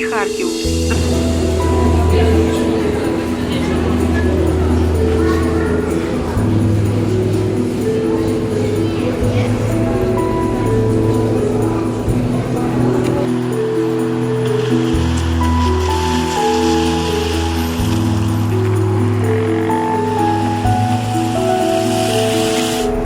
Харків.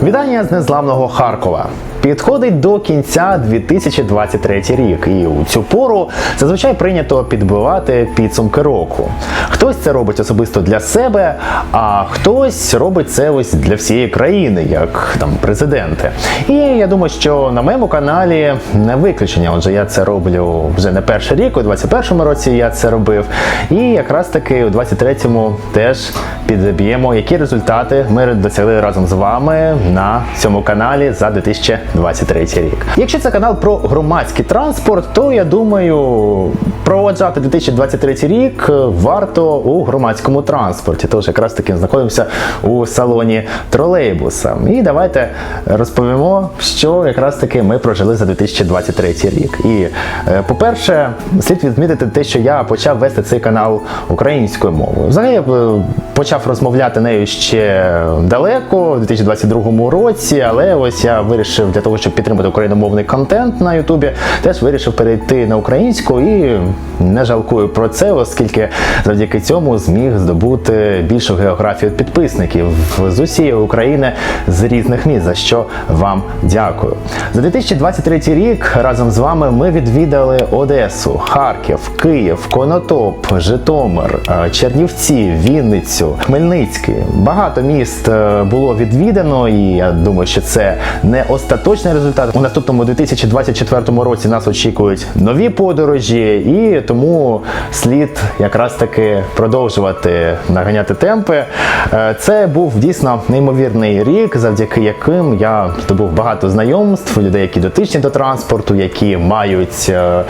Вітання з незламного Харкова. Підходить до кінця 2023 рік, і у цю пору зазвичай прийнято підбивати підсумки року. Хтось це робить особисто для себе, а хтось робить це ось для всієї країни, як там президенти. І я думаю, що на моєму каналі не виключення. Отже, я це роблю вже не перший рік, у 21-му році я це робив. І якраз таки у 23-му теж підб'ємо, які результати ми досягли разом з вами на цьому каналі за 2023 рік. Якщо це канал про громадський транспорт, то я думаю, проводжати 2023 рік варто у громадському транспорті. Тож якраз таки знаходимося у салоні тролейбуса. І давайте розповімо, що якраз таки ми прожили за 2023 рік. І е, по-перше, слід відмітити те, що я почав вести цей канал українською мовою. Взагалі е, почав розмовляти нею ще далеко, у 2022 році, але ось я вирішив для того, щоб підтримати україномовний контент на Ютубі, теж вирішив перейти на українську і не жалкую про це, оскільки завдяки цьому зміг здобути більшу географію підписників з усієї України з різних міст, за що вам дякую. За 2023 рік разом з вами ми відвідали Одесу, Харків, Київ, Конотоп, Житомир, е, Чернівці, Вінницю, Хмельницький. Багато міст е, було відвідано, і я думаю, що це не остаточний результат. У наступному 2024 році нас очікують нові подорожі, і тому слід якраз таки продовжувати наганяти темпи. Е, Це був дійсно неймовірний рік, завдяки яким я здобув багато знайомств, людей, які дотичні до транспорту, які мають е,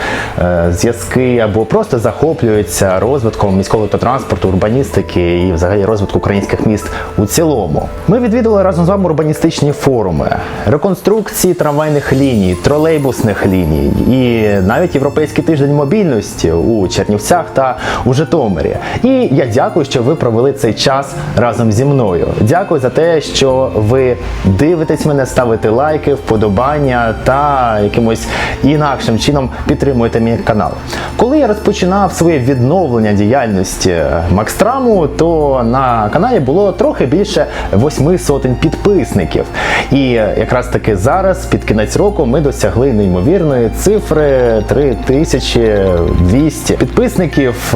зв'язки або просто захоплюються розвитком міського автотранспорту, урбаністики і взагалі розвитку українських міст у цілому. Ми відвідували разом з вами урбаністичні форуми, реконструкції трамвайних ліній, тролейбусних ліній і навіть європейський тиждень мобільності у Чернівцях та у Житомирі. І я дякую, що ви провели цей час разом зі мною. Дякую за те, що ви дивитесь мене, ставите лайки, вподобання та якимось інакшим чином підтримуєте мій канал. Коли я розпочинав своє відновлення діяльності Макстраму, то на каналі було трохи більше восьми сотень підписників. І якраз таки зараз, під кінець року, ми досягли неймовірної цифри 3200 підписників.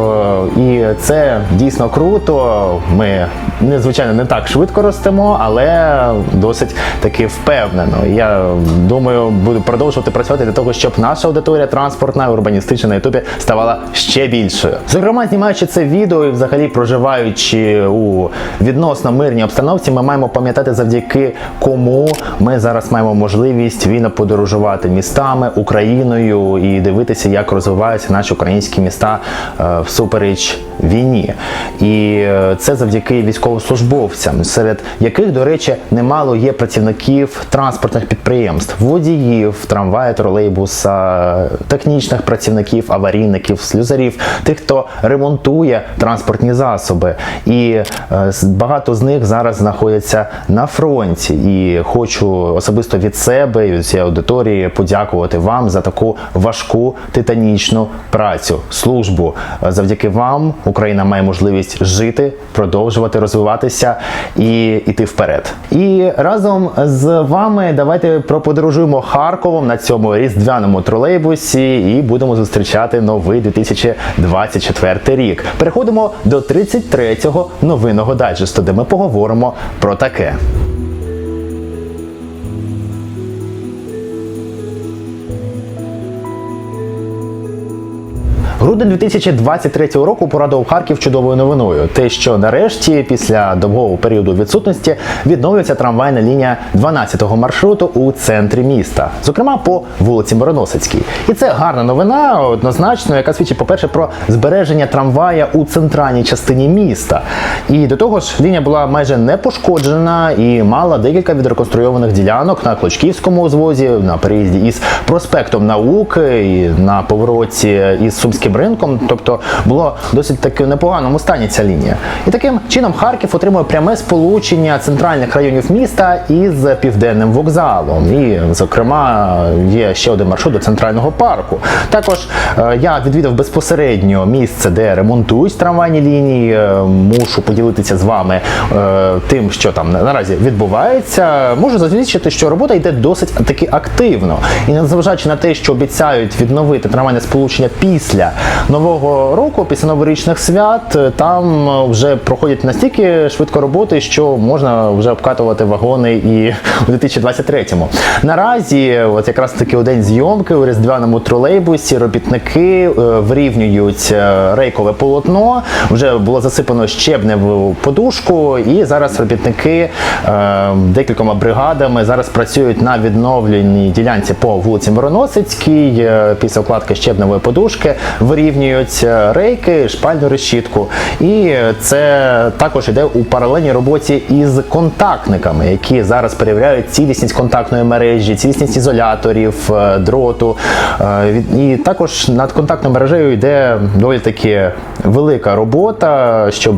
е, І це дійсно круто. Ми не звичайно не так швидко ростемо, але досить таки впевнено. Я думаю, буду продовжувати працювати для того, щоб наша аудиторія транспортна, урбаністична на Ютубі ставала ще більшою. Зокрема, знімаючи це відео і взагалі проживаючи у відносно мирній обстановці, ми маємо пам'ятати завдяки кому ми зараз маємо можливість вільно подорожувати містами Україною і дивитися, як розвиваються наші українські міста е, всупереч війні. І е, це завдяки військовослужбовцям, серед яких, до речі, немало є працівників транспортних підприємств, водіїв, трамвая, тролейбуса, технічних працівників, аварійників, слюзарів, тих, хто ремонтує транспортні засоби. І е, багато з них зараз знаходяться на фронті. І хочу особисто від себе і від всієї аудиторії подякувати вам за таку важку титанічну працю, службу. Е, Завдяки вам Україна має можливість жити, продовжувати розвиватися і йти вперед. І разом з вами давайте проподорожуємо Харковом на цьому різдвяному тролейбусі і будемо зустрічати новий 2024 рік. Переходимо до 33-го новинного дайджесту, де ми поговоримо про таке. Грудень 2023 року порадував Харків чудовою новиною. Те, що нарешті, після довгого періоду відсутності, відновлюється трамвайна лінія 12-го маршруту у центрі міста, зокрема по вулиці Мироносицькій. І це гарна новина, однозначно, яка свідчить, по-перше, про збереження трамвая у центральній частині міста. І до того ж, лінія була майже не пошкоджена і мала декілька відреконструйованих ділянок на Клочківському узвозі, на переїзді із проспектом науки і на повороті із Сумським Сумським ринком, тобто було досить таки непоганому стані ця лінія. І таким чином Харків отримує пряме сполучення центральних районів міста із південним вокзалом. І, зокрема, є ще один маршрут до центрального парку. Також е, я відвідав безпосередньо місце, де ремонтують трамвайні лінії. Е, Мушу поділитися з вами е, тим, що там наразі відбувається. Можу засвідчити, що робота йде досить таки активно. І незважаючи на те, що обіцяють відновити трамвайне сполучення після нового року, після новорічних свят, е, там е, вже проходять настільки швидко роботи, що можна вже обкатувати вагони і у 2023-му. Наразі, от якраз таки у день зйомки у різдвяному тролейбусі робітники е, вирівнюють рейкове полотно. Вже було засипано щебневу подушку, і зараз робітники декількома бригадами зараз працюють на відновленій ділянці по вулиці Мироносицькій. Після укладки щебневої подушки вирівнюють е, рейки, шпальну решітку. І це також йде у паралельній роботі із контактниками, які зараз перевіряють цілісність контактної мережі, цілісність ізоляторів, е, дроту. Е, І також над контактною мережею йде доволі таки велика робота, щоб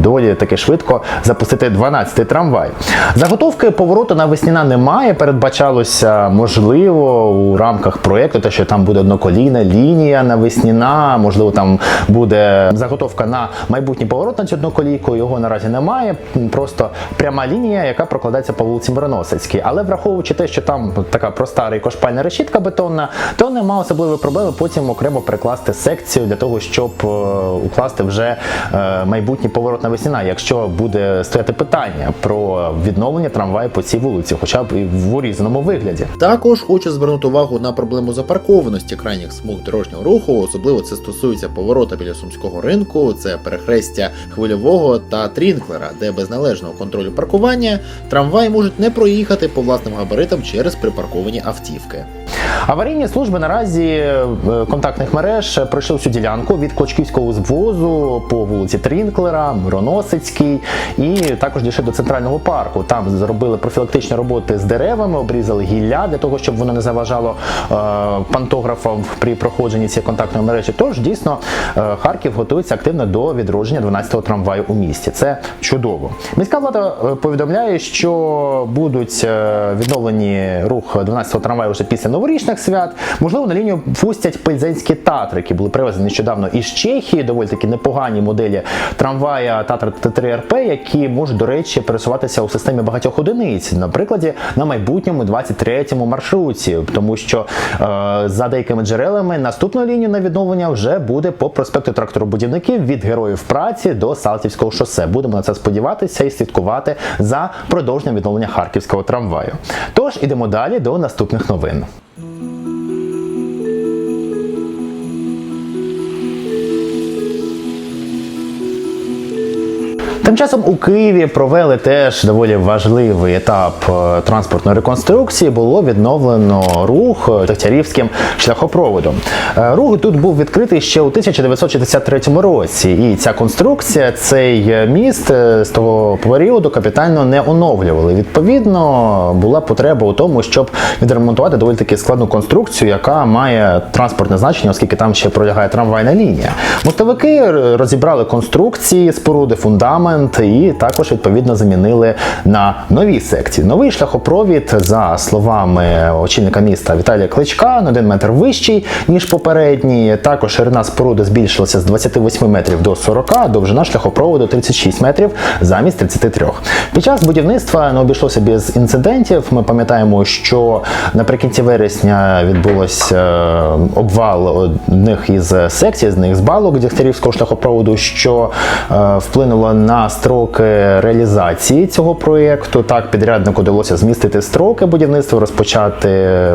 доволі таки швидко запустити 12-й трамвай. Заготовки повороту на Весніна немає. Передбачалося можливо у рамках проєкту, те, що там буде одноколійна лінія на Весніна, можливо, там буде заготовка на майбутній поворот на цю одноколійку. Його наразі немає. Просто пряма лінія, яка прокладається по вулиці Мироносицькій. Але враховуючи те, що там така проста рейкошпальна решітка бетонна, то нема особливої проблеми потім окремо перекласти секцію для того, щоб е, укласти вже е, майбутній поворот на Весніна, якщо буде стояти питання про відновлення трамваю по цій вулиці, хоча б і в урізаному вигляді. Також хочу звернути увагу на проблему запаркованості крайніх смуг дорожнього руху, особливо це стосується поворота біля сумського ринку, це перехрестя хвильового та трінклера, де без належного контролю паркування трамваї можуть не проїхати по власним габаритам через припарковані автівки. Аварійні служби наразі е, контактних мереж пройшли всю ділянку від Клочківського звозу по вулиці Трінклера, Мироносицький і також дійшли до центрального парку. Там зробили профілактичні роботи з деревами, обрізали гілля для того, щоб воно не заважало е, пантографам при проходженні цієї контактної мережі. Тож дійсно е, Харків готується активно до відродження 12-го трамваю у місті. Це чудово. Міська влада е, повідомляє, що будуть е, відновлені рух 12-го трамваю вже після новорічних свят. Можливо, на лінію пустять пельзенські татри, які були привезені нещодавно із Чехії. Доволі таки непогані моделі трамвая Татр Т3РП, які можуть, до речі, пересуватися у системі багатьох одиниць, наприклад, на майбутньому 23-му маршруті, тому що е, за деякими джерелами наступну лінію на відновлення вже буде по проспекту тракторобудівників від героїв праці до Салтівського шосе. Будемо на це сподіватися і слідкувати за продовженням відновлення харківського трамваю. Тож ідемо далі до наступних новин. Mm-hmm. Тим часом у Києві провели теж доволі важливий етап е, транспортної реконструкції. Було відновлено рух Дегтярівським шляхопроводом. Е, Рух тут був відкритий ще у 1963 році, і ця конструкція, цей е, міст з того періоду капітально не оновлювали. Відповідно, була потреба у тому, щоб відремонтувати доволі таки складну конструкцію, яка має транспортне значення, оскільки там ще пролягає трамвайна лінія. Мостовики розібрали конструкції, споруди, фундамент і також відповідно замінили на нові секції. Новий шляхопровід, за словами очільника міста Віталія Кличка, на один метр вищий ніж попередній. Також ширина споруди збільшилася з 28 метрів до 40, а довжина шляхопроводу 36 метрів замість 33. Під час будівництва не обійшлося без інцидентів. Ми пам'ятаємо, що наприкінці вересня відбулося е, обвал одних із секцій, з них з балок Дігтярівського шляхопроводу, що е, вплинуло на строки реалізації цього проєкту. Так, підряднику вдалося змістити строки будівництва, розпочати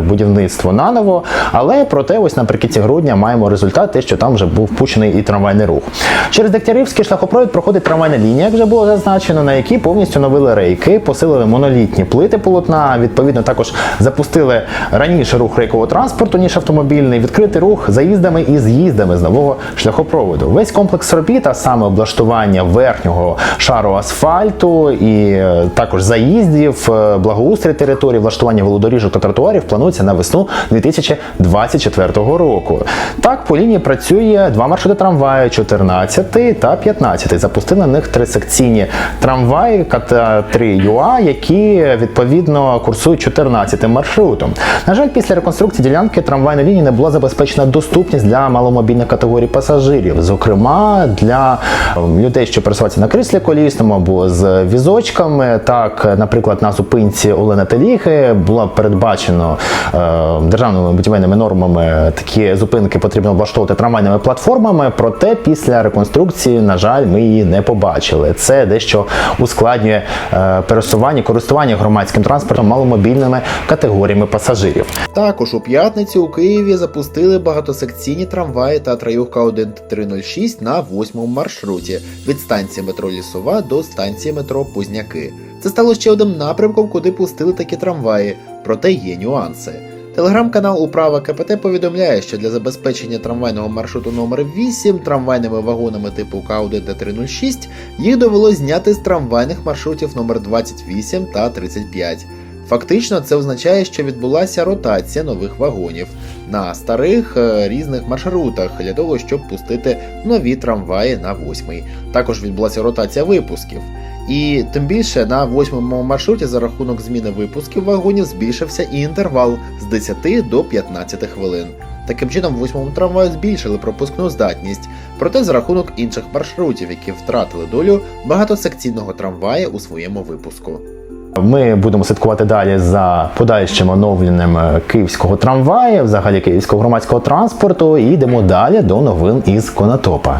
будівництво наново. Але проте, ось наприкінці грудня маємо результат, те, що там вже був впущений і трамвайний рух. Через Дегтярівський шляхопровід проходить трамвайна лінія, як вже було зазначено, на якій повністю новили рейки, посилили монолітні плити полотна. Відповідно, також запустили раніше рух рейкового транспорту, ніж автомобільний, відкритий рух заїздами і з'їздами з нового шляхопроводу. Весь комплекс робіт, а саме облаштування верхнього шару асфальту і е, також заїздів, е, благоустрій території, влаштування велодоріжок та тротуарів планується на весну 2024 року. Так, по лінії працює два маршрути трамваю 14 та 15. Запустили на них трисекційні трамваї ката 3 ЮА, які відповідно курсують 14 маршрутом. На жаль, після реконструкції ділянки трамвайної лінії не була забезпечена доступність для маломобільних категорій пасажирів, зокрема для ем, людей, що пересуваються на кріслі колісному або з візочками. Так, наприклад, на зупинці Олена Теліги було передбачено е, державними будівельними нормами такі зупинки потрібно облаштовувати трамвайними платформами. Проте після реконструкції, на жаль, ми її не побачили. Це дещо ускладнює е, пересування, користування громадським транспортом маломобільними категоріями пасажирів. Також у п'ятницю у Києві запустили багатосекційні трамваї та траювка 1306 на восьмому маршруті від станції метро Лісова до станції метро Позняки. Це стало ще одним напрямком, куди пустили такі трамваї, проте є нюанси. Телеграм-канал Управа КПТ повідомляє, що для забезпечення трамвайного маршруту номер 8 трамвайними вагонами типу К1 та 306 їх довелось зняти з трамвайних маршрутів номер 28 та 35. Фактично, це означає, що відбулася ротація нових вагонів на старих е, різних маршрутах для того, щоб пустити нові трамваї на восьмий. Також відбулася ротація випусків. І тим більше на восьмому маршруті за рахунок зміни випусків вагонів збільшився і інтервал з 10 до 15 хвилин. Таким чином, восьмому трамваю збільшили пропускну здатність, проте за рахунок інших маршрутів, які втратили долю багатосекційного трамвая у своєму випуску. Ми будемо слідкувати далі за подальшим оновленням е, київського трамваю, взагалі київського громадського транспорту. І йдемо далі до новин із Конотопа.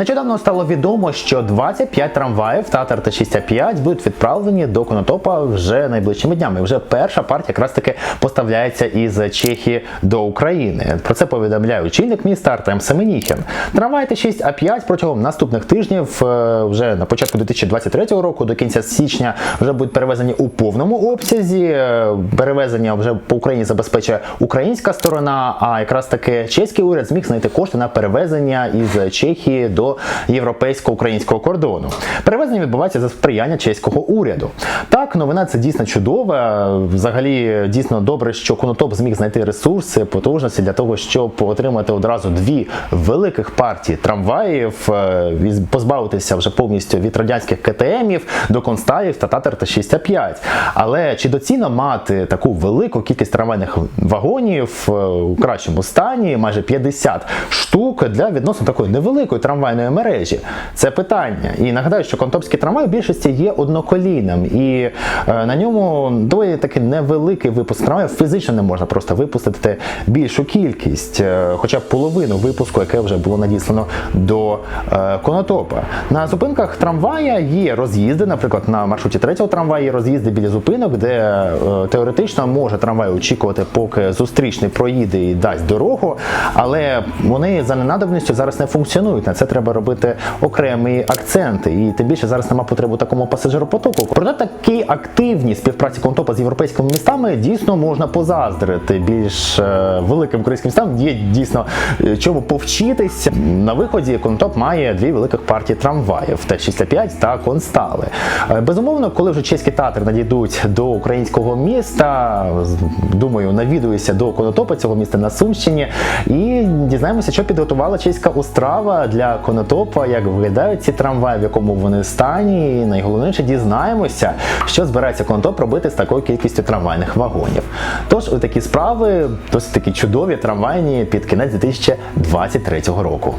Нещодавно стало відомо, що 25 трамваїв Татар та 605 будуть відправлені до Конотопа вже найближчими днями. Вже перша партія якраз таки поставляється із Чехії до України. Про це повідомляє очільник міста Артем Семеніхін. Трамваї Т6 А5 протягом наступних тижнів, е, вже на початку 2023 року, до кінця січня, вже будуть перевезені у повному обсязі. Е, Перевезення вже по Україні забезпечує українська сторона. А якраз таки чеський уряд зміг знайти кошти на перевезення із Чехії до європейсько-українського кордону. Перевезення відбувається за сприяння чеського уряду. Так, новина це дійсно чудова. Взагалі, дійсно добре, що Конотоп зміг знайти ресурси, потужності для того, щоб отримати одразу дві великих партії трамваїв, е, позбавитися вже повністю від радянських КТМів до конставів та татар та 605. Але чи доцільно мати таку велику кількість трамвайних вагонів е, у кращому стані, майже 50 штук для відносно такої невеликої трамвайної мережі? Це питання. І нагадаю, що контопський трамвай в більшості є одноколійним, і е, на ньому доволі таки невеликий випуск трамваїв. Фізично не можна просто випустити більшу кількість, е, хоча б половину випуску, яке вже було надіслано до е, Конотопа. На зупинках трамвая є роз'їзди, наприклад, на маршруті третього трамваю є роз'їзди біля зупинок, де теоретично може трамвай очікувати, поки зустрічний проїде і дасть дорогу, але вони за ненадобністю зараз не функціонують. На це треба робити окремі акценти. І тим більше зараз немає потреби такому пасажиропотоку. Проте такі активні співпраці Контопа з європейськими містами дійсно можна позаздрити. Більш е, великим українським містам є дійсно е, чому повчитись. На виході Контоп має дві великих партії трамваїв Т-65 та Констали. Е, Безумовно, коли вже чеські татри надійдуть до українського міста, думаю, навідуюся до Конотопа цього міста на Сумщині і дізнаємося, що підготувала чеська Острава для Конотопа, як виглядають ці трамваї, в якому вони стані. І найголовніше дізнаємося, що збирається Конотоп робити з такою кількістю трамвайних вагонів. Тож такі справи досить такі чудові трамвайні під кінець 2023 року.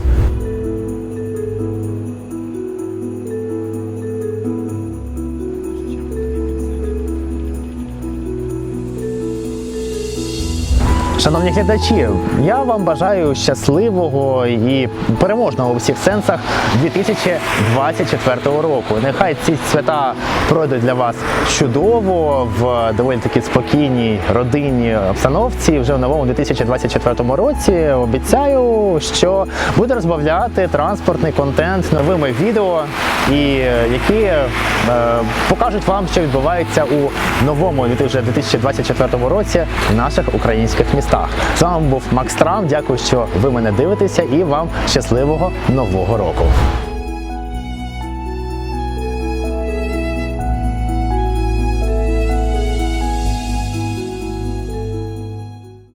Шановні глядачі, я вам бажаю щасливого і переможного у всіх сенсах 2024 року. Нехай ці свята пройдуть для вас чудово в доволі таки спокійній родинній обстановці. Вже в новому 2024 році обіцяю, що буду розбавляти транспортний контент новими відео, і е, які е, покажуть вам, що відбувається у новому 2024 році в наших українських містах. Містах. З вами був Макс Трам. Дякую, що ви мене дивитеся, і вам щасливого нового року.